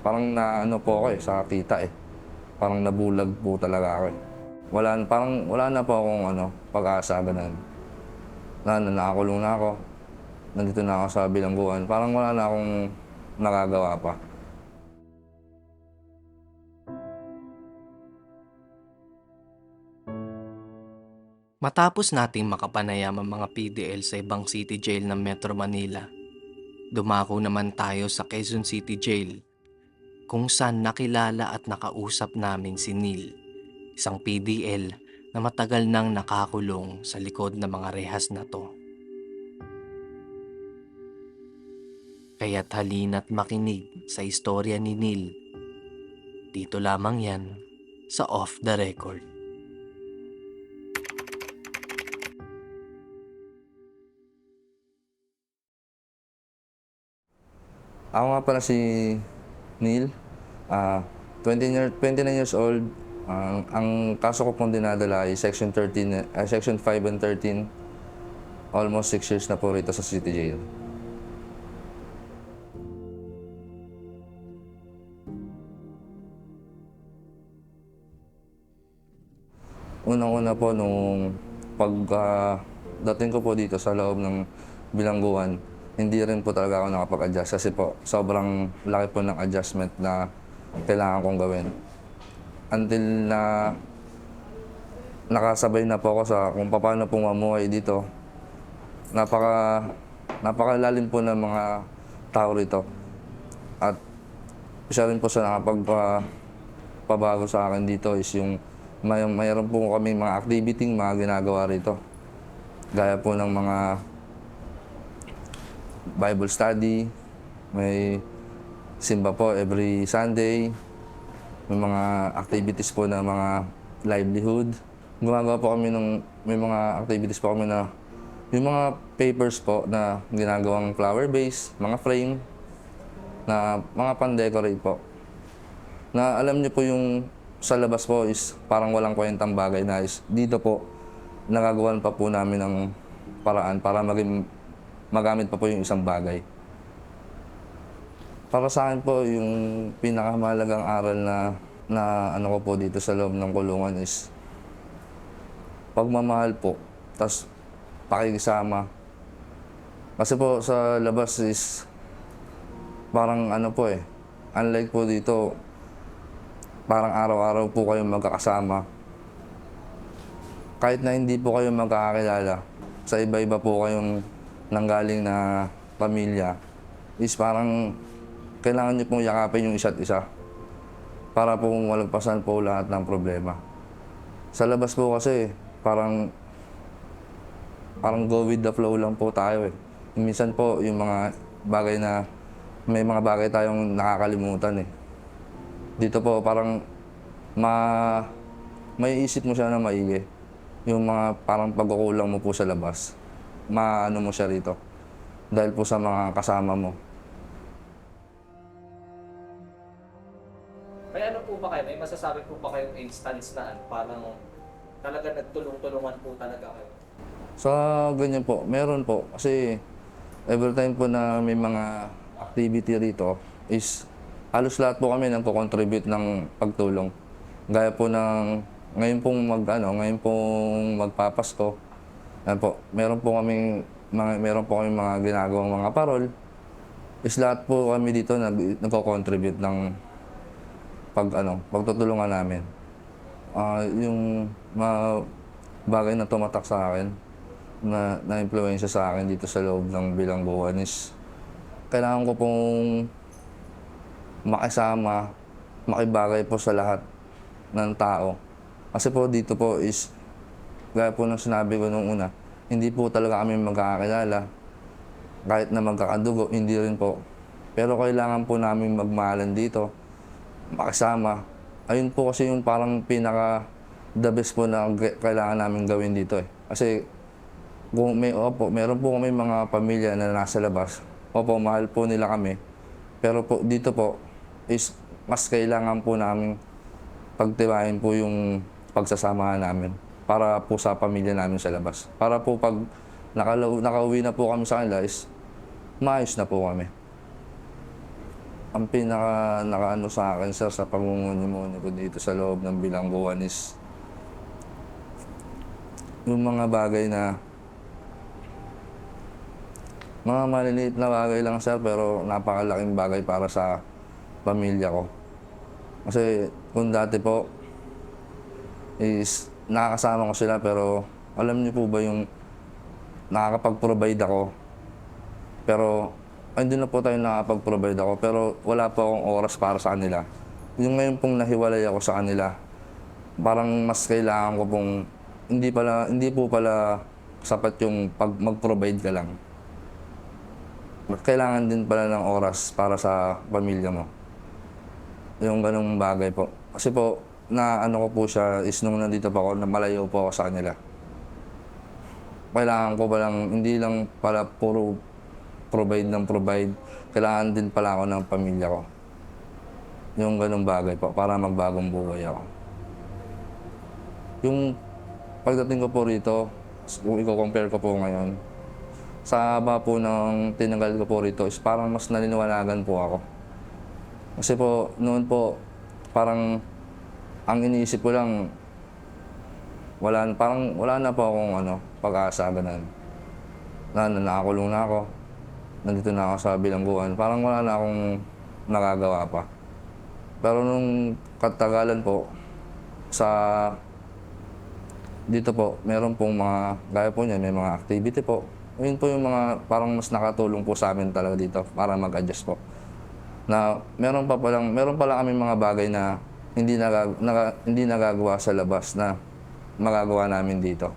Parang na ano po ako eh, sa kita eh. Parang nabulag po talaga ako eh. Wala, parang wala na po akong ano, pag-asa, ganun. Na, na, nakakulong na ako. Nandito na ako sa bilangguan. Parang wala na akong nagagawa pa. Matapos nating makapanayam ang mga PDL sa ibang city jail ng Metro Manila, dumako naman tayo sa Quezon City Jail kung saan nakilala at nakausap namin si Neil, isang PDL na matagal nang nakakulong sa likod ng mga rehas na to. Kaya't halina't makinig sa istorya ni Neil. Dito lamang yan sa Off the Record. Ako nga pala si Neil. Ah, 20 year, 29 years old. Ang ang kaso ko pong dinadala ay Section 13, ah, Section 5 and 13. Almost 6 years na po rito sa City Jail. Unang-una po nung pagka dating ko po dito sa loob ng bilangguan, hindi rin po talaga ako nakapag-adjust kasi po sobrang laki po ng adjustment na kailangan kong gawin. Until na nakasabay na po ako sa kung paano po mamuhay dito. Napaka napakalalim po ng mga tao rito. At isa rin po sa nakapagpa pabago sa akin dito is yung may, mayroon po kami mga activity, mga ginagawa rito. Gaya po ng mga Bible study, may simba po every Sunday, may mga activities po na mga livelihood. Gumagawa po kami ng, may mga activities po kami na, yung mga papers po na ginagawang flower base, mga frame, na mga pan-decorate po. Na alam niyo po yung sa labas po is parang walang kwentang bagay na is dito po nagagawan pa po namin ng paraan para maging magamit pa po yung isang bagay. Para sa akin po, yung pinakamahalagang aral na, na ano ko po dito sa loob ng kulungan is pagmamahal po, tas pakikisama. Kasi po sa labas is parang ano po eh, unlike po dito, parang araw-araw po kayo magkakasama. Kahit na hindi po kayo magkakakilala, sa iba-iba po kayong nanggaling na pamilya, is parang kailangan niyo pong yakapin yung isa't isa para po malagpasan po lahat ng problema. Sa labas po kasi, parang parang go with the flow lang po tayo eh. Minsan po yung mga bagay na may mga bagay tayong nakakalimutan eh. Dito po parang ma may isip mo siya na maigi. Yung mga parang pagkukulang mo po sa labas. Maano mo siya rito. Dahil po sa mga kasama mo. May ano po ba kayo? May masasabi po ba kayong instance na ano, parang talaga nagtulong-tulungan po talaga kayo? Sa ganyan po, meron po. Kasi every time po na may mga activity rito is halos lahat po kami nagko-contribute ng pagtulong. Gaya po ng ngayon pong mag ano, ngayon pong magpapasko. Yan po, meron po kami mga meron po kami mga ginagawang mga parol. Is lahat po kami dito nag nagko-contribute ng pag ano, pagtutulungan namin. Ah, yung mga bagay na tumatak sa akin na na-influensya sa akin dito sa loob ng bilangguan is kailangan ko pong makisama, makibagay po sa lahat ng tao. Kasi po dito po is, gaya po ng sinabi ko nung una, hindi po talaga kami magkakakilala. Kahit na magkakadugo, hindi rin po. Pero kailangan po namin magmahalan dito, makisama. Ayun po kasi yung parang pinaka the best po na kailangan namin gawin dito eh. Kasi kung may, opo, meron po kami mga pamilya na nasa labas. Opo, mahal po nila kami. Pero po, dito po, is mas kailangan po namin pagtibayin po yung pagsasamahan namin para po sa pamilya namin sa labas. Para po pag nakauwi na po kami sa kanila is maayos na po kami. ang pinaka nakaano sa akin sir sa pangunguni-muni ko dito sa loob ng bilangguan is yung mga bagay na mga maliliit na bagay lang sir pero napakalaking bagay para sa pamilya ko. Kasi kung dati po is nakakasama ko sila pero alam niyo po ba yung nakakapag-provide ako pero hindi na po tayo nakakapag-provide ako pero wala po akong oras para sa kanila. Yung ngayon pong nahiwalay ako sa kanila, parang mas kailangan ko pong hindi pala hindi po pala sapat yung pag mag-provide ka lang. Kailangan din pala ng oras para sa pamilya mo. Yung ganung bagay po. Kasi po, na ano ko po siya is nung nandito pa ako, na malayo po ako sa kanila. Kailangan ko palang, hindi lang pala puro provide ng provide. Kailangan din pala ako ng pamilya ko. Yung ganung bagay po, para magbagong buhay ako. Yung pagdating ko po rito, kung i-compare ko po ngayon, sa haba po ng tinagal ko po rito is parang mas naniniwalagan po ako. Kasi po, noon po, parang ang iniisip ko lang, wala, parang wala na po akong ano, pag-asa, ganun. Na, na nakakulong na ako. Nandito na ako sa bilangguan. Parang wala na akong nagagawa pa. Pero nung katagalan po, sa dito po, meron pong mga, gaya po niya, may mga activity po. Yun po yung mga parang mas nakatulong po sa amin talaga dito para mag-adjust po. Na meron pa palang, meron pala kami mga bagay na hindi nagag, naga- hindi nagagawa sa labas na magagawa namin dito.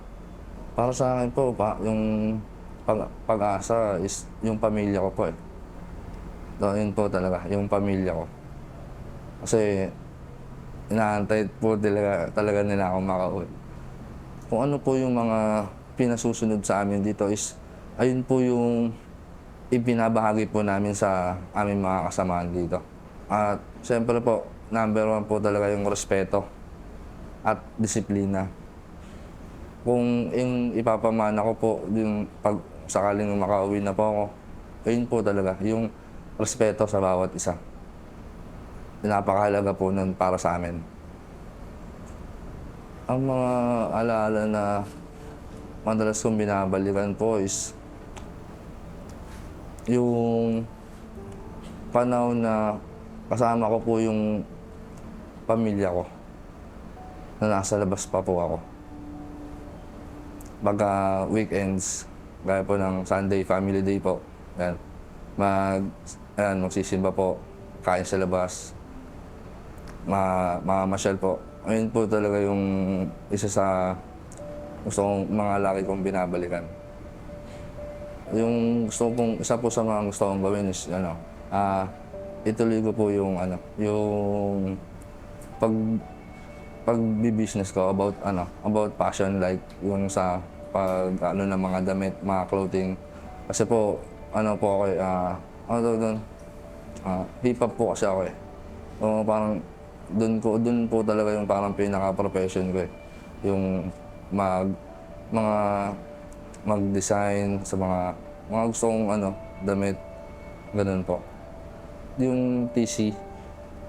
Para sa akin po, pa, yung pag, pag-asa is yung pamilya ko po eh. So, yun po talaga, yung pamilya ko. Kasi inaantay po talaga, talaga nila ako makauwi. Kung ano po yung mga pinasusunod sa amin dito is ayun po yung ibinabahagi po namin sa aming mga kasamahan dito. At siyempre po, number one po talaga yung respeto at disiplina. Kung yung ipapamana ko po, yung pag sakaling makauwi na po ako, ayun po talaga, yung respeto sa bawat isa. Napakahalaga po nun para sa amin. Ang mga alaala na madalas kong binabalikan po is yung panahon na kasama ko po yung pamilya ko na nasa labas pa po ako. Pagka weekends, gaya po ng Sunday, family day po. Yan. Mag, ayan, magsisimba po, kain sa labas, ma mamamasyal po. Ayun po talaga yung isa sa gusto kong mga laki kong binabalikan. Yung gusto kong, isa po sa mga gusto kong gawin is, ano, ah, ituloy ko po yung, ano, yung pag, pag-business ko about, ano, about passion, like, yung sa pag, ano, ng mga damit, mga clothing. Kasi po, ano po ako, eh, ah, ano doon, ah, hip-hop po kasi ako eh. O parang, doon ko, doon po talaga yung parang pinaka-profession ko eh. Yung mag, mga, mag-design sa mga, mga gusto kong ano, damit, ganun po. Yung TC,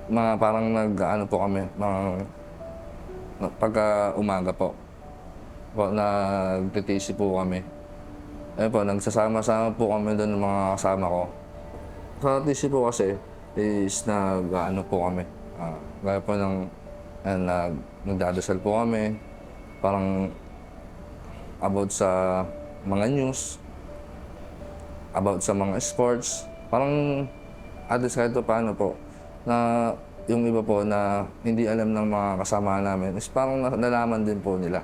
mga parang nag, ano po kami, mga, pagka umaga po, po nag-TC po kami. Ayun po, nagsasama-sama po kami doon ng mga kasama ko. Sa TC po kasi, is nag, ano po kami, ah, gaya po ng, ayan, nag, nagdadasal po kami, parang about sa mga news, about sa mga sports, parang at least kahit pa paano po, na yung iba po na hindi alam ng mga kasama namin, is parang na- nalaman din po nila.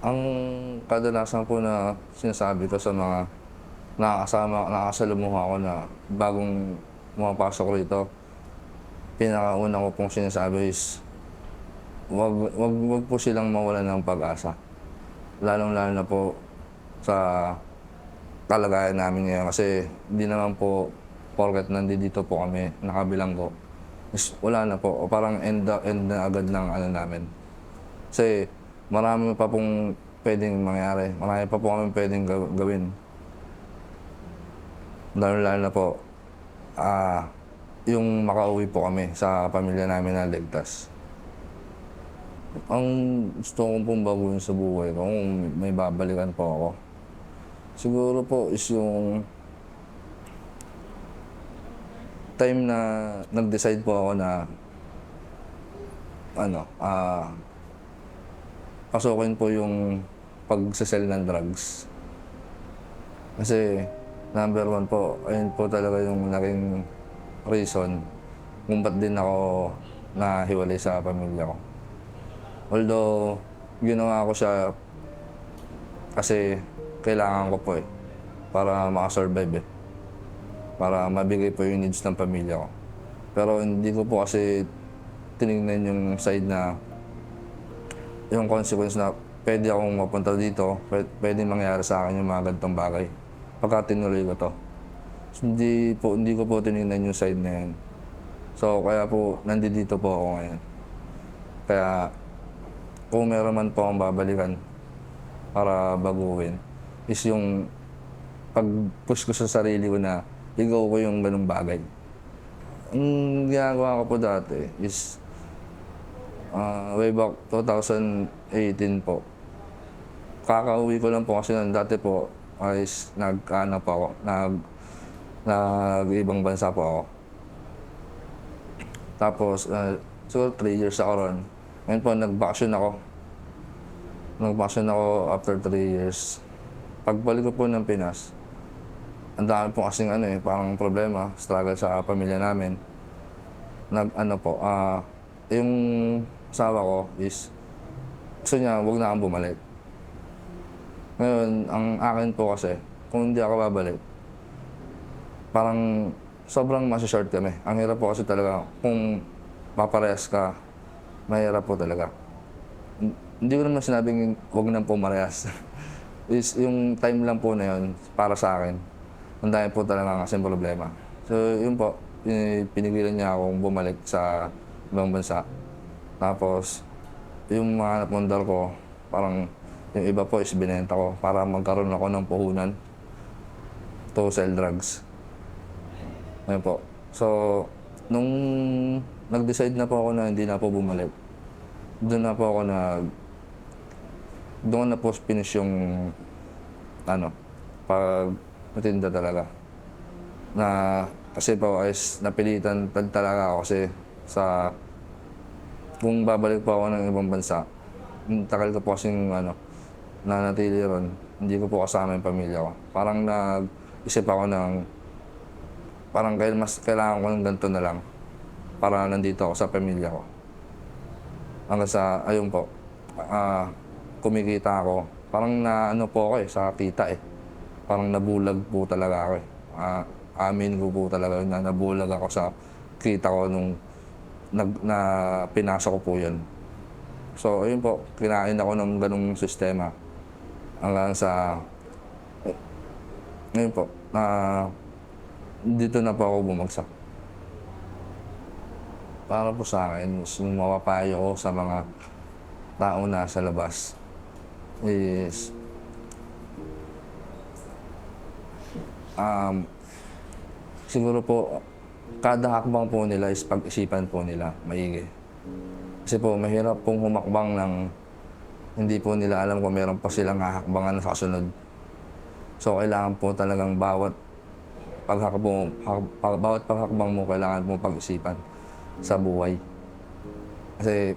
Ang kadalasan po na sinasabi ko sa mga nakakasama, nakakasalumuha ko na bagong pumapasok rito, pinakauna ko pong sinasabi is wag, wag, wag po silang mawalan ng pag-asa. Lalong-lalo na po sa kalagayan namin ngayon kasi hindi naman po porket nandito po kami, nakabilang ko. Is, wala na po. O parang end, end na agad ng ano namin. Kasi marami pa pong pwedeng mangyari. Marami pa po kami pwedeng gaw- gawin. Lalo lalo na po, ah, yung makauwi po kami sa pamilya namin na ligtas. Ang gusto kong pong baguhin sa buhay ko, kung may babalikan po ako, siguro po is yung time na nag-decide po ako na ano, ah, pasukin po yung pagsasell ng drugs. Kasi number one po, ayun po talaga yung naging reason kung ba't din ako nahiwalay sa pamilya ko. Although, ginawa ko siya kasi kailangan ko po eh, para makasurvive eh. Para mabigay po yung needs ng pamilya ko. Pero hindi ko po kasi tinignan yung side na yung consequence na pwede akong mapunta dito, pwede, mangyari sa akin yung mga ganitong bagay. Pagka tinuloy ko to. So, hindi, po, hindi ko po tinignan yung side na yun. So, kaya po, nandito po ako ngayon. Kaya, kung meron man po akong babalikan para baguhin, is yung pag-push ko sa sarili ko na ikaw ko yung ganung bagay. Ang ginagawa ko po dati is ah, way back 2018 po. Kakauwi ko lang po kasi nun, dati po is nag-ano po ako, nag, nag-ibang bansa po ako. Tapos, uh, siguro 3 years ako ron. Ngayon po, nag-vacation ako. Nag-vacation ako after 3 years. Pagbalik ko po ng Pinas, ang dami po kasing ano eh, parang problema, struggle sa pamilya namin. Nag, ano po, ah, yung asawa ko is, gusto niya, huwag na akong bumalik. Ngayon, ang akin po kasi, kung hindi ako babalik, parang sobrang masashort kami. Ang hirap po kasi talaga, kung paparehas ka, mahirap po talaga. Hindi ko naman sinabing huwag nang pumarehas. is yung time lang po na yun, para sa akin, ang dami po talaga kasing problema. So, yun po, eh, pinigilan niya akong bumalik sa ibang bansa. Tapos, yung mga napundar ko, parang yung iba po is binenta ko para magkaroon ako ng puhunan to sell drugs. Ayun po. So, nung nag-decide na po ako na hindi na po bumalik, doon na po ako nag... Doon na po finish yung ano, pag matinda talaga. Na kasi po is napilitan tal- talaga ako kasi sa kung babalik po ako ng ibang bansa, ang tagal ko po kasing ano, nanatili ron, hindi ko po kasama yung pamilya ko. Parang nag-isip ako ng parang kail mas kailangan ko ng ganito na lang para nandito ako sa pamilya ko. Hanggang sa, ayun po, ah, kumikita ako. Parang na ano po ako eh, sa kita eh. Parang nabulag po talaga ako eh. Ah, amin ko po talaga na nabulag ako sa kita ko nung nag, na pinasok ko po yun. So, ayun po, kinain ako ng ganung sistema. Hanggang sa, eh, ngayon po, na dito na po ako bumagsak. Para po sa akin, mapapayo ko sa mga tao na sa labas is um, siguro po kada hakbang po nila is pag-isipan po nila maigi. Kasi po mahirap pong humakbang ng hindi po nila alam kung meron pa silang hahakbangan sa kasunod. So kailangan po talagang bawat paghakbang, hak- pag- bawat paghakbang mo kailangan mo pag-isipan sa buhay. Kasi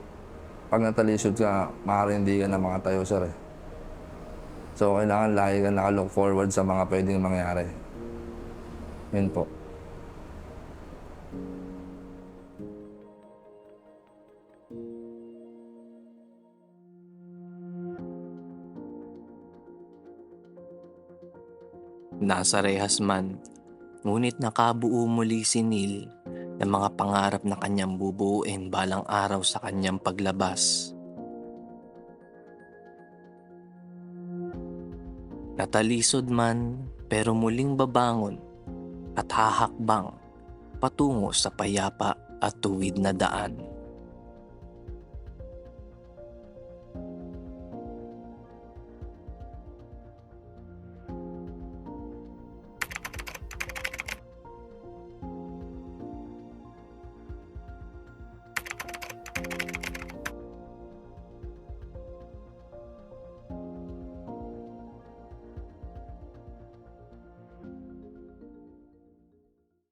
pag natalisod ka, maaaring hindi ka na makatayo sir eh. So kailangan lagi ka nakalook forward sa mga pwedeng mangyari. Yun po. Nasa rehas man, ngunit nakabuo muli si Neil ng mga pangarap na kanyang bubuuin balang araw sa kanyang paglabas. Natalisod man pero muling babangon at hahakbang patungo sa payapa at tuwid na daan.